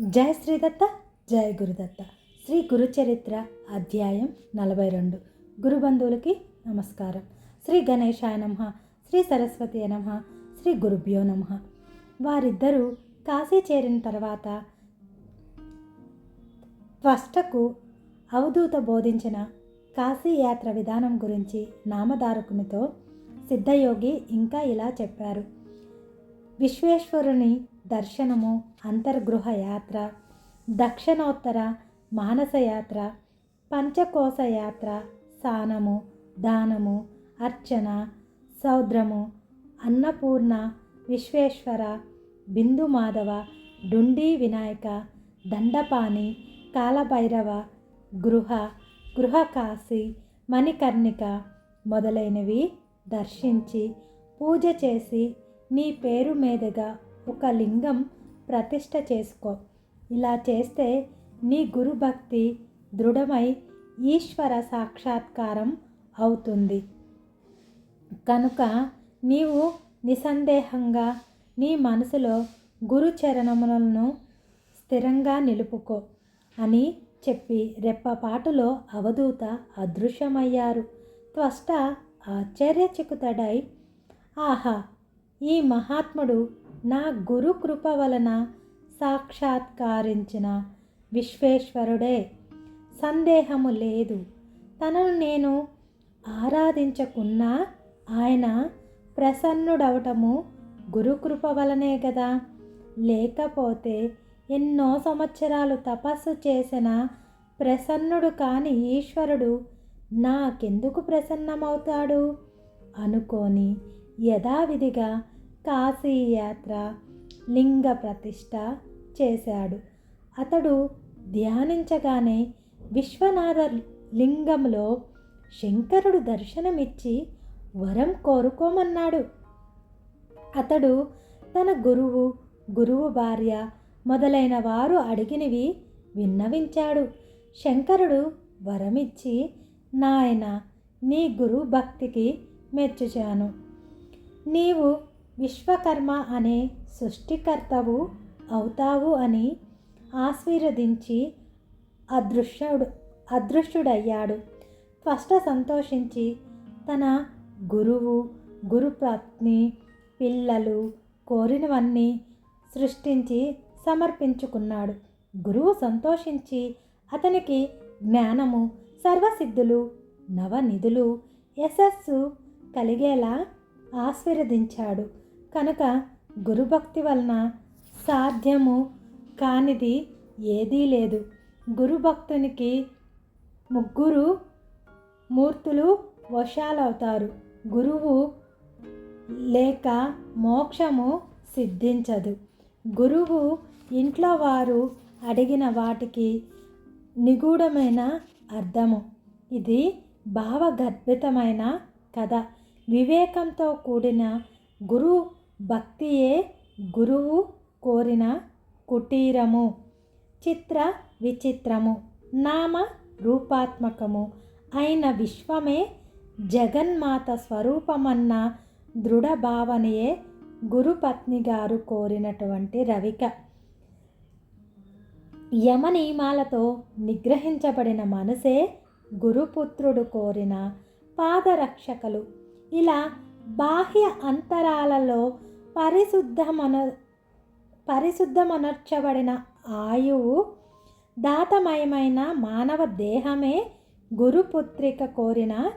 జయ శ్రీదత్త జయ గురుదత్త. శ్రీ గురుచరిత్ర అధ్యాయం నలభై రెండు గురుబంధువులకి నమస్కారం. శ్రీ గణేశాయ నమ శ్రీ సరస్వతి నమ శ్రీ గురుభ్యో నమ. వారిద్దరూ కాశీ చేరిన తర్వాత త్వష్టకు అవధూత బోధించిన కాశీ యాత్ర విధానం గురించి నామధారకునితో సిద్ధయోగి ఇంకా ఇలా చెప్పారు. విశ్వేశ్వరుని దర్శనము అంతర్గృహ యాత్ర దక్షిణోత్తర మానసయాత్ర పంచకోశ యాత్ర సానము దానము అర్చన సౌద్రము అన్నపూర్ణ విశ్వేశ్వర బిందు మాధవ డుండి వినాయక దండపాణి కాలభైరవ గృహ గృహకాశి మణికర్ణిక మొదలైనవి దర్శించి పూజ చేసి నీ పేరు మీదుగా ఒక లింగం ప్రతిష్ట చేసుకో. ఇలా చేస్తే నీ గురుభక్తి దృఢమై ఈశ్వర సాక్షాత్కారం అవుతుంది. కనుక నీవు నిస్సందేహంగా నీ మనసులో గురు చరణములను స్థిరంగా నిలుపుకో అని చెప్పి రెప్పపాటులో అవధూత అదృశ్యమయ్యారు. త్వష్ట ఆశ్చర్యచకుతడై ఆహా! ఈ మహాత్ముడు నా గురు కృప వలన సాక్షాత్కారించిన విశ్వేశ్వరుడే. సందేహము లేదు. తనను నేను ఆరాధించకున్నా ఆయన ప్రసన్నుడవటము గురుకృప వలనే కదా లేకపోతే ఎన్నో సంవత్సరాలు తపస్సు చేసిన ప్రసన్నుడు కాని ఈశ్వరుడు నాకెందుకు ప్రసన్నమవుతాడు? అనుకొని యథావిధిగా కాశీయాత్ర లింగ ప్రతిష్ట చేశాడు. అతడు ధ్యానించగానే విశ్వనాథ లింగంలో శంకరుడు దర్శనమిచ్చి వరం కోరుకోమన్నాడు. అతడు తన గురువు గురువు భార్య మొదలైన వారు అడిగినవి విన్నవించాడు. శంకరుడు వరమిచ్చి నాయన నీ గురు భక్తికి మెచ్చుచాను. నీవు విశ్వకర్మ అనే సృష్టికర్తవు అవుతావు అని ఆశీర్వదించి అదృశ్యుడు అదృశ్యుడయ్యాడు. ఫస్ట్ సంతోషించి తన గురువు గురుపత్ని పిల్లలు కోరినవన్నీ సృష్టించి సమర్పించుకున్నాడు. గురువు సంతోషించి అతనికి జ్ఞానము సర్వసిద్ధులు నవనిధులు యశస్సు కలిగేలా ఆశీర్వదించాడు. కనుక గురుభక్తి వలన సాధ్యము కానిది ఏదీ లేదు. గురుభక్తునికి ముగ్గురు మూర్తులు వశాలవుతారు. గురువు లేక మోక్షము సిద్ధించదు. గురువు ఇంట్లో వారు అడిగిన వాటికి నిగూఢమైన అర్థము. ఇది భావగర్భితమైన కథ. వివేకంతో కూడిన గురు భక్తియే గురువు కోరిన కుటీరము చిత్ర విచిత్రము నామ రూపాత్మకము అయిన విశ్వమే జగన్మాత స్వరూపమన్న దృఢ భావనయే గురుపత్ని గారు కోరినటువంటి రవిక. యమ నియమాలతో నిగ్రహించబడిన మనసే గురుపుత్రుడు కోరిన పాదరక్షకలు. ఇలా బాహ్య అంతరాలలో పరిశుద్ధమన పరిశుద్ధమనర్చబడిన ఆయువు దాతమయమైన మానవ దేహమే గురుపుత్రిక కోరిన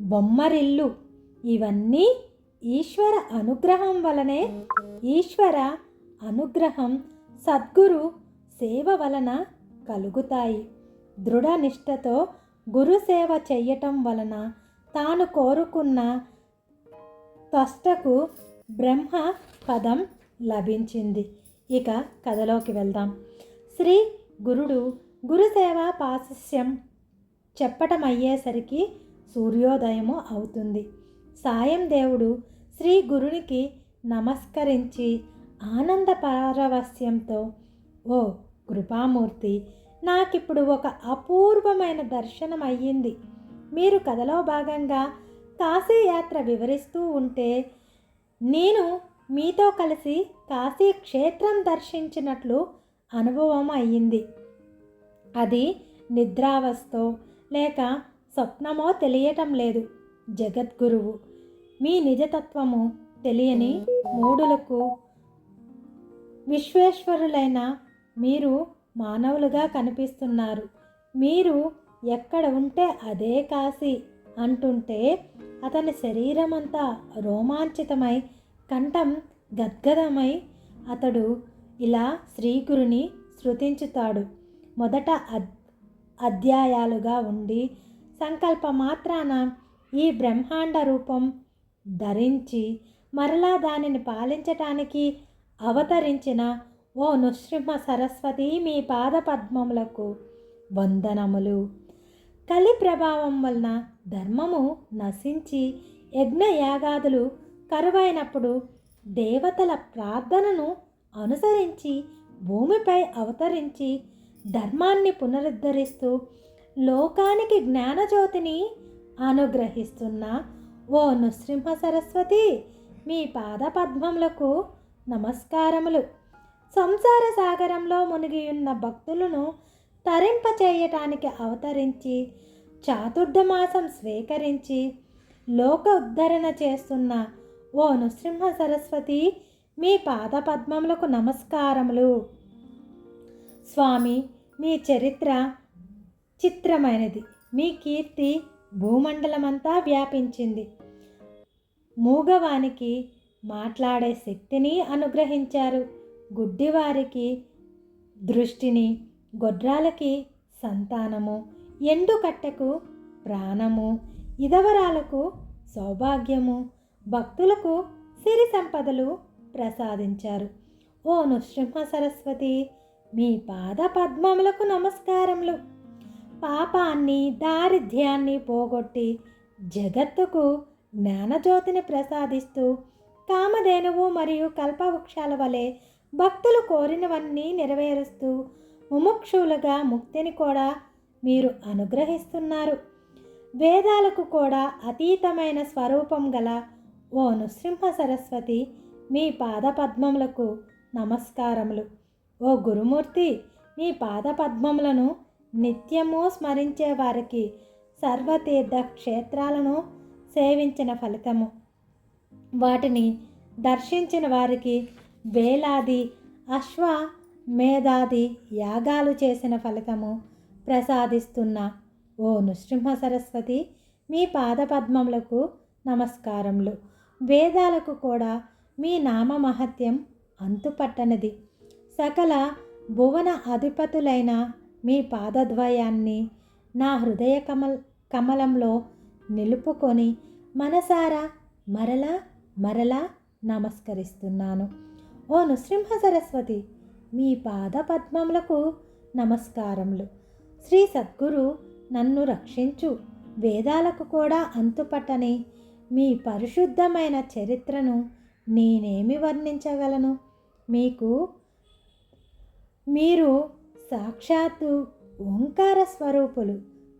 బొమ్మరిల్లు. ఇవన్నీ ఈశ్వర అనుగ్రహం వలనే ఈశ్వర అనుగ్రహం సద్గురు సేవ వలన కలుగుతాయి. దృఢ గురుసేవ చెయ్యటం వలన తాను కోరుకున్న త్వష్టకు బ్రహ్మ పదం లభించింది. ఇక కథలోకి వెళ్దాం. శ్రీ గురుడు గురుసేవ పాశస్యం చెప్పటమయ్యేసరికి సూర్యోదయము అవుతుంది. సాయం దేవుడు శ్రీ గురునికి నమస్కరించి ఆనంద పారవస్యంతో ఓ కృపామూర్తి నాకిప్పుడు ఒక అపూర్వమైన దర్శనం అయ్యింది మీరు కథలో భాగంగా కాశీయాత్ర వివరిస్తూ ఉంటే నేను మీతో కలిసి కాశీ క్షేత్రం దర్శించినట్లు అనుభవం అయ్యింది. అది నిద్రావస్థో లేక స్వప్నమో తెలియటం లేదు. జగద్గురువు మీ నిజతత్వము తెలియని మూడులకు విశ్వేశ్వరులైన మీరు మానవులుగా కనిపిస్తున్నారు. మీరు ఎక్కడ ఉంటే అదే కాశీ అంటుంటే అతని శరీరం అంతా రోమాంచితమై కంఠం గద్గదమై అతడు ఇలా శ్రీగురుని శృతించుతాడు మొదట అద్ అధ్యాయాలుగా ఉండి సంకల్ప మాత్రాన ఈ బ్రహ్మాండ రూపం ధరించి మరలా దానిని పాలించటానికి అవతరించిన ఓ నృసింహ సరస్వతి మీ పాదపద్మములకు వందనములు. కలి ప్రభావం వలన ధర్మము నశించి యజ్ఞయాగాదులు కరువైనప్పుడు దేవతల ప్రార్థనను అనుసరించి భూమిపై అవతరించి ధర్మాన్ని పునరుద్ధరిస్తూ లోకానికి జ్ఞానజ్యోతిని అనుగ్రహిస్తున్న ఓ నృసింహ సరస్వతి మీ పాదపద్మములకు నమస్కారములు. సంసార సాగరంలో మునిగియున్న భక్తులను తరింపచేయటానికి అవతరించి చాతుర్ధమాసం స్వీకరించి లోక ఉద్ధరణ చేస్తున్న ఓ నృసింహ సరస్వతి మీ పాద పద్మములకు నమస్కారములు. స్వామి మీ చరిత్ర చిత్రమైనది. మీ కీర్తి భూమండలమంతా వ్యాపించింది. మూగవానికి మాట్లాడే శక్తిని అనుగ్రహించారు. గుడ్డివారికి దృష్టిని గొడ్రాలకి సంతానము ఎండుకట్టకు ప్రాణము ఇదవరాలకు సౌభాగ్యము భక్తులకు సిరి సంపదలు ప్రసాదించారు. ఓ నృసింహ సరస్వతి మీ పాద పద్మములకు నమస్కారములు. పాపాన్ని దారిద్ర్యాన్ని పోగొట్టి జగత్తుకు జ్ఞానజ్యోతిని ప్రసాదిస్తూ కామధేనువు మరియు కల్పవృక్షాల వలె భక్తులు కోరినవన్నీ నెరవేరుస్తూ ముముక్షువులుగా ముక్తిని కూడా మీరు అనుగ్రహిస్తున్నారు. వేదాలకు కూడా అతీతమైన స్వరూపం గల ఓ నృసింహ సరస్వతి మీ పాదపద్మములకు నమస్కారములు. ఓ గురుమూర్తి మీ పాదపద్మములను నిత్యము స్మరించే వారికి సర్వతీర్థ క్షేత్రాలను సేవించిన ఫలితము. వాటిని దర్శించిన వారికి వేలాది అశ్వ మేధాది యాగాలు చేసిన ఫలితము ప్రసాదిస్తున్న ఓ నృసింహ సరస్వతి మీ పాదపద్మములకు నమస్కారములు. వేదాలకు కూడా మీ నామ మహత్యం అంతుపట్టనిది. సకల భువన అధిపతులైన మీ పాదద్వయాన్ని నా హృదయ కమల్ కమలంలో నిలుపుకొని మనసారా మరలా మరలా నమస్కరిస్తున్నాను. ఓ నృసింహ సరస్వతి మీ పాద పద్మములకు నమస్కారములు. శ్రీ సద్గురు నన్ను రక్షించు. వేదాలకు కూడా అంతుపట్టని మీ పరిశుద్ధమైన చరిత్రను నేనేమి వర్ణించగలను? మీకు మీరు సాక్షాత్తు ఓంకార స్వరూపులు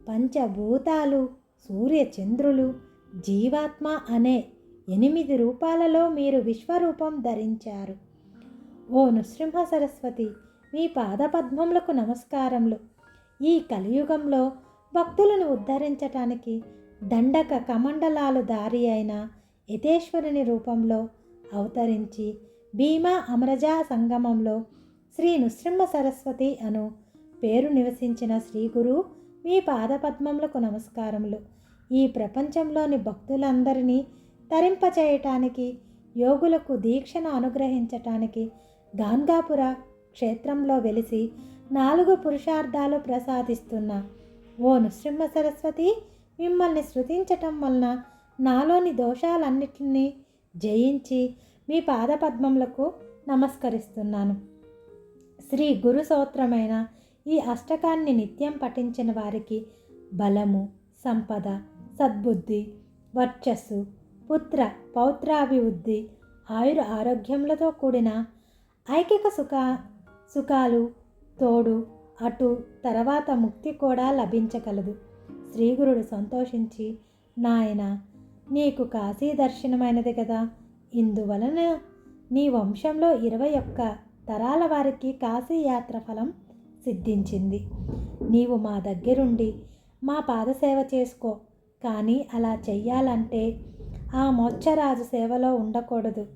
పంచభూతాలు సూర్యచంద్రులు జీవాత్మ అనే ఎనిమిది రూపాలలో మీరు విశ్వరూపం ధరించారు. ఓ నృసింహ సరస్వతి మీ పాదపద్మములకు నమస్కారములు. ఈ కలియుగంలో భక్తులను ఉద్ధరించటానికి దండక కమండలాలు దారి అయిన యతేశ్వరుని రూపంలో అవతరించి భీమా అమరజా సంగమంలో శ్రీ నృసింహ సరస్వతి అను పేరు నివసించిన శ్రీ గురు మీ పాదపద్మములకు నమస్కారములు. ఈ ప్రపంచంలోని భక్తులందరినీ తరింపచేయటానికి యోగులకు దీక్షను అనుగ్రహించటానికి గాంధాపుర క్షేత్రంలో వెలిసి నాలుగు పురుషార్థాలు ప్రసాదిస్తున్న ఓ నృసింహ సరస్వతి మిమ్మల్ని శృతించటం వలన నాలోని దోషాలన్నిటినీ జయించి మీ పాదపద్మములకు నమస్కరిస్తున్నాను. శ్రీ గురు సూత్రమైన ఈ అష్టకాన్ని నిత్యం పఠించిన వారికి బలము సంపద సద్బుద్ధి వర్చస్సు పుత్ర పౌత్రాభివృద్ధి ఆయుర ఆరోగ్యములతో కూడిన ఐకిక సుఖ సుఖాలు తోడు అటు తర్వాత ముక్తి కూడా లభించగలదు. శ్రీగురుడు సంతోషించి నాయన నీకు కాశీ దర్శనమైనది కదా. ఇందువలన నీ వంశంలో ఇరవై ఒక్క తరాల వారికి కాశీయాత్ర ఫలం సిద్ధించింది. నీవు మా దగ్గరుండి మా పాదసేవ చేసుకో. కానీ అలా చెయ్యాలంటే ఆ మోక్షరాజు సేవలో ఉండకూడదు.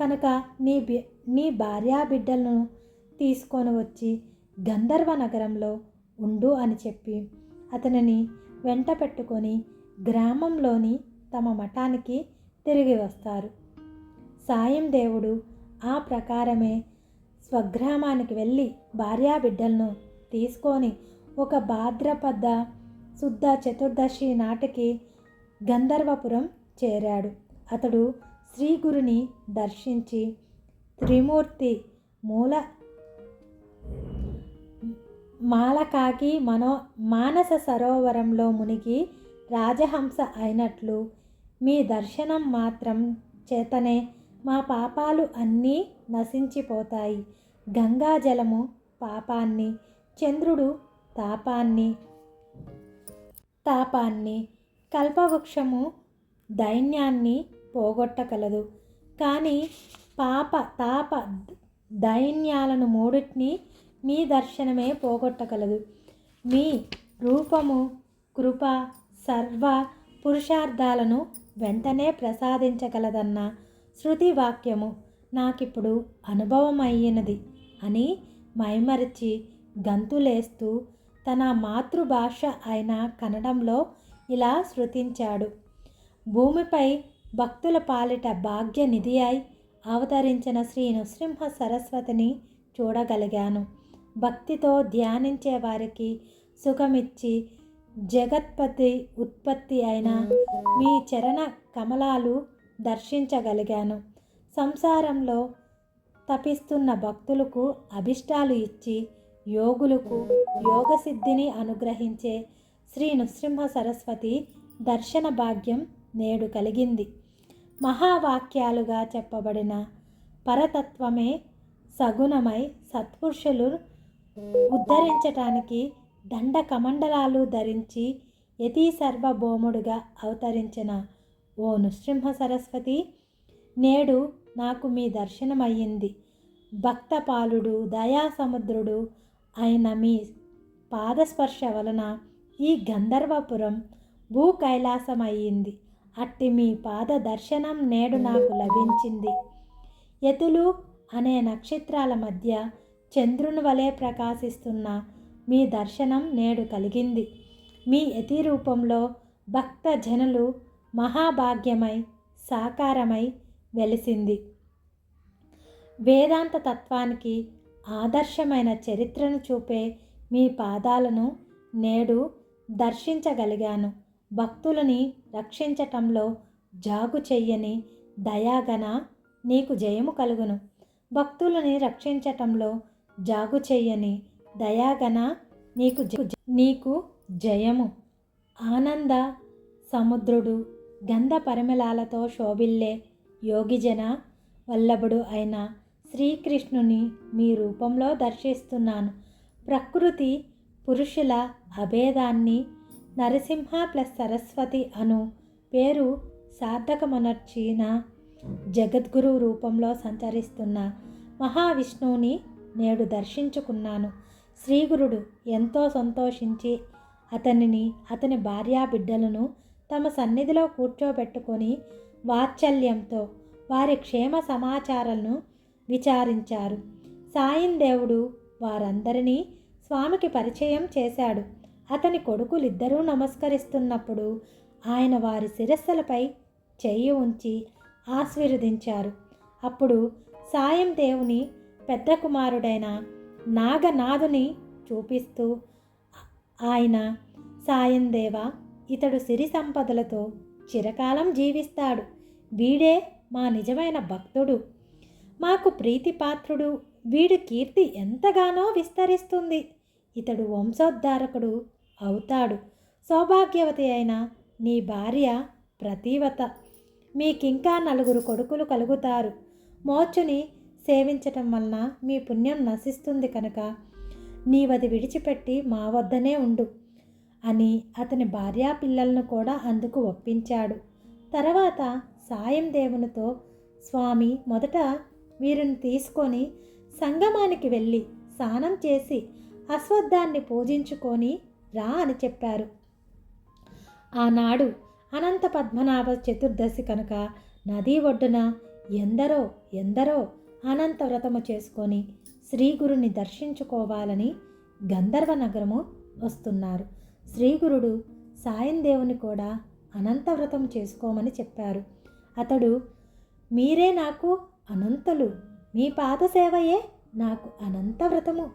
కనుక నీ బి నీ భార్యా బిడ్డలను తీసుకొని వచ్చి గంధర్వ నగరంలో ఉండు అని చెప్పి అతనిని వెంట పెట్టుకొని గ్రామంలోని తమ మఠానికి తిరిగి వస్తారు. సాయం దేవుడు ఆ ప్రకారమే స్వగ్రామానికి వెళ్ళి భార్యా బిడ్డలను తీసుకొని ఒక భాద్రపద శుద్ధ చతుర్దశి నాటికి గంధర్వపురం చేరాడు. అతడు శ్రీగురుని దర్శించి త్రిమూర్తి మూల మాలకాకి మనో మానస సరోవరంలో మునిగి రాజహంస అయినట్లు మీ దర్శనం మాత్రం చేతనే మా పాపాలు అన్నీ నశించిపోతాయి. గంగాజలము పాపాన్ని చంద్రుడు తాపాన్ని తాపాన్ని కల్పవృక్షము దైన్యాన్ని పోగొట్టగలదు కానీ పాప తాప దైన్యాలను మూడిటిని మీ దర్శనమే పోగొట్టగలదు మీ రూపము కృప సర్వ పురుషార్థాలను వెంటనే ప్రసాదించగలదన్న శృతి వాక్యము నాకిప్పుడు అనుభవం అయ్యినది అని మైమరిచి గంతులేస్తూ తన మాతృభాష అయిన కన్నడంలో ఇలా శృతించాడు. భూమిపై భక్తుల పాలిట భాగ్య నిధి అయి అవతరించిన శ్రీ నృసింహ సరస్వతిని చూడగలిగాను. భక్తితో ధ్యానించే వారికి సుఖమిచ్చి జగత్పతి ఉత్పత్తి అయిన మీ చరణ కమలాలు దర్శించగలిగాను. సంసారంలో తపిస్తున్న భక్తులకు అభిష్టాలు ఇచ్చి యోగులకు యోగసిద్ధిని అనుగ్రహించే శ్రీ నృసింహ సరస్వతి దర్శన భాగ్యం నేడు కలిగింది. మహావాక్యాలుగా చెప్పబడిన పరతత్వమే సగుణమై సత్పురుషులు ఉద్ధరించటానికి దండ కమండలాలు ధరించి యతి సర్వభౌముడుగా అవతరించిన ఓ నృసింహ సరస్వతి నేడు నాకు మీ దర్శనమయ్యింది. భక్తపాలుడు దయాసముద్రుడు అయిన మీ పాదస్పర్శ వలన ఈ గంధర్వపురం భూ కైలాసమయ్యింది అట్టి మీ పాద దర్శనం నేడు నాకు లభించింది. యతులు అనే నక్షత్రాల మధ్య చంద్రుని వలె ప్రకాశిస్తున్న మీ దర్శనం నేడు కలిగింది. మీ యతి రూపంలో భక్త జనులు మహాభాగ్యమై సాకారమై వెలిసింది. వేదాంత తత్వానికి ఆదర్శమైన చరిత్రను చూపే మీ పాదాలను నేడు దర్శించగలిగాను. భక్తులని రక్షించటంలో జాగు చెయ్యని దయాగన నీకు జయము కలుగును. భక్తులని రక్షించటంలో జాగు చెయ్యని దయాగన నీకు నీకు జయము. ఆనంద సముద్రుడు గంధ పరిమళాలతో శోభిల్లే యోగిజన వల్లభుడు అయిన శ్రీకృష్ణుని మీ రూపంలో దర్శిస్తున్నాను. ప్రకృతి పురుషుల అభేదాన్ని నరసింహ ప్లస్ సరస్వతి అను పేరు సార్థకమనర్చిన జగద్గురు రూపంలో సంచరిస్తున్న మహావిష్ణువుని నేడు దర్శించుకున్నాను. శ్రీగురుడు ఎంతో సంతోషించి అతనిని అతని భార్యా బిడ్డలను తమ సన్నిధిలో కూర్చోబెట్టుకొని వాత్సల్యంతో వారి క్షేమ సమాచారాలను విచారించారు. సాయం దేవుడు వారందరినీ స్వామికి పరిచయం చేశాడు. అతని కొడుకులిద్దరూ నమస్కరిస్తున్నప్పుడు ఆయన వారి శిరస్సులపై చెయ్యి ఉంచి ఆశీర్వదించారు. అప్పుడు సాయం దేవుని పెద్ద కుమారుడైన నాగనాథుని చూపిస్తూ ఆయన సాయం దేవ ఇతడు సిరి సంపదలతో చిరకాలం జీవిస్తాడు. వీడే మా నిజమైన భక్తుడు. మాకు ప్రీతిపాత్రుడు. వీడి కీర్తి ఎంతగానో విస్తరిస్తుంది. ఇతడు వంశోద్ధారకుడు. అవుతాడు. సౌభాగ్యవతి అయిన నీ భార్య ప్రతీవత. మీకింకా నలుగురు కొడుకులు కలుగుతారు. మోచుని సేవించటం వలన మీ పుణ్యం నశిస్తుంది కనుక నీవది విడిచిపెట్టి మా వద్దనే ఉండు అని అతని భార్యా పిల్లలను కూడా అందుకు ఒప్పించాడు. తర్వాత సాయం దేవునితో స్వామి మొదట వీరిని తీసుకొని సంగమానికి వెళ్ళి స్నానం చేసి అశ్వత్థాన్ని పూజించుకొని రా అని చెప్పారు. ఆనాడు అనంత పద్మనాభ చతుర్దశి కనుక నదీ ఒడ్డున ఎందరో ఎందరో అనంత వ్రతము చేసుకొని శ్రీగురుని దర్శించుకోవాలని గంధర్వ నగరము వస్తున్నారు. శ్రీగురుడు సాయం దేవుని కూడా అనంత వ్రతం చేసుకోమని చెప్పారు. అతడు మీరే నాకు అనంతులు. మీ పాదసేవయే నాకు అనంత వ్రతము.